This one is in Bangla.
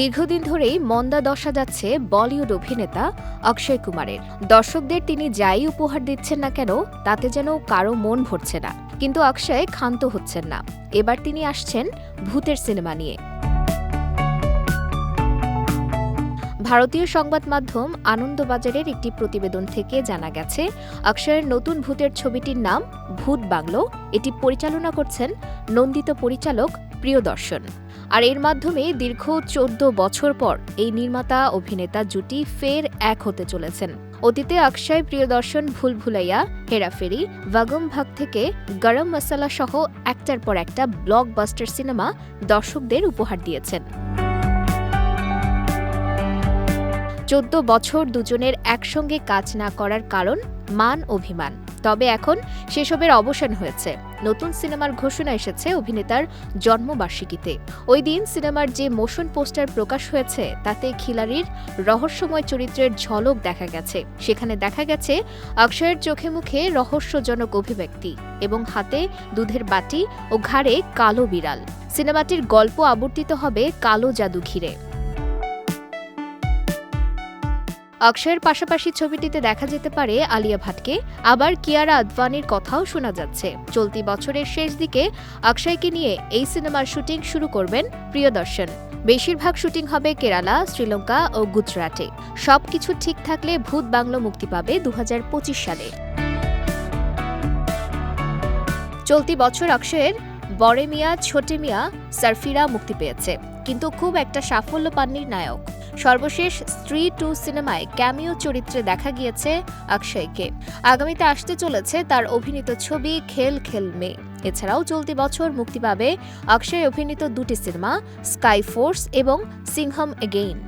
দীর্ঘদিন ধরেই মন্দা দশা যাচ্ছে বলিউড অভিনেতা অক্ষয় কুমারের। দর্শকদের তিনি যাই উপহার দিচ্ছেন না কেন, তাতে যেন কারও মন ভরছে না। কিন্তু অক্ষয় ক্ষান্ত হচ্ছেন না। এবার তিনি আসছেন ভূতের সিনেমা নিয়ে। ভারতীয় সংবাদ মাধ্যম আনন্দবাজারের একটি প্রতিবেদন থেকে জানা গেছে, অক্ষয়ের নতুন ভূতের ছবিটির নাম ভূত বাংলো এটি পরিচালনা করছেন নন্দিত পরিচালক প্রিয়দর্শন। আর এর মাধ্যমে দীর্ঘ চোদ্দ বছর পর এই নির্মাতা, অভিনেতা জুটি ফের এক হতে চলেছেন। অতীতে অক্ষয়, প্রিয়দর্শন, ভুল ভুলাইয়া, হেরাফেরি ওয়াগম ভাগ থেকে গরম মশালা সহ একটার পর একটা ব্লকবাস্টার সিনেমা দর্শকদের উপহার দিয়েছেন। চোদ্দ বছর দুজনের একসঙ্গে কাজ না করার কারণ মান অভিমান। তবে এখন সেসবের অবসান হয়েছে। নতুন সিনেমার ঘোষণা এসেছে অভিনেতার জন্মবার্ষিকীতে। ওই দিন সিনেমার যে মোশন পোস্টার প্রকাশ হয়েছে, তাতে খিলারির রহস্যময় চরিত্রের ঝলক দেখা গেছে। সেখানে দেখা গেছে অক্ষয়ের চোখে মুখে রহস্যজনক অভিব্যক্তি এবং হাতে দুধের বাটি ও ঘাড়ে কালো বিড়াল। সিনেমাটির গল্প আবর্তিত হবে কালো জাদু ঘিরে। অক্ষয়ের পাশাপাশি ছবিটিতে দেখা যেতে পারে আলিয়া ভাটকে। আবার কিয়ারা আদভানির কথাও শোনা যাচ্ছে। চলতি বছরের শেষ দিকে অক্ষয়কে নিয়ে এই সিনেমার শুটিং শুরু করবেন প্রিয়দর্শন। বেশিরভাগ শুটিং হবে কেরালা, শ্রীলঙ্কা ও গুজরাটে। সবকিছু ঠিক থাকলে ভূত বাংলো মুক্তি পাবে দু হাজার পঁচিশ সালে। চলতি বছর অক্ষয়ের বড়ে মিয়া, ছোটে মিয়া, সারফিরা মুক্তি পেয়েছে। কিন্তু খুব একটা সাফল্য পাননি নায়ক। সর্বশেষ স্ত্রী টু সিনেমায় ক্যামিও চরিত্রে দেখা গিয়েছে অক্ষয়কে। আগামীতে আসতে চলেছে তার অভিনীত ছবি খেল খেল মে। এছাড়াও চলতি বছর মুক্তি পাবে অক্ষয় অভিনীত দুটি সিনেমা, স্কাই ফোর্স এবং সিংহম এগেইন।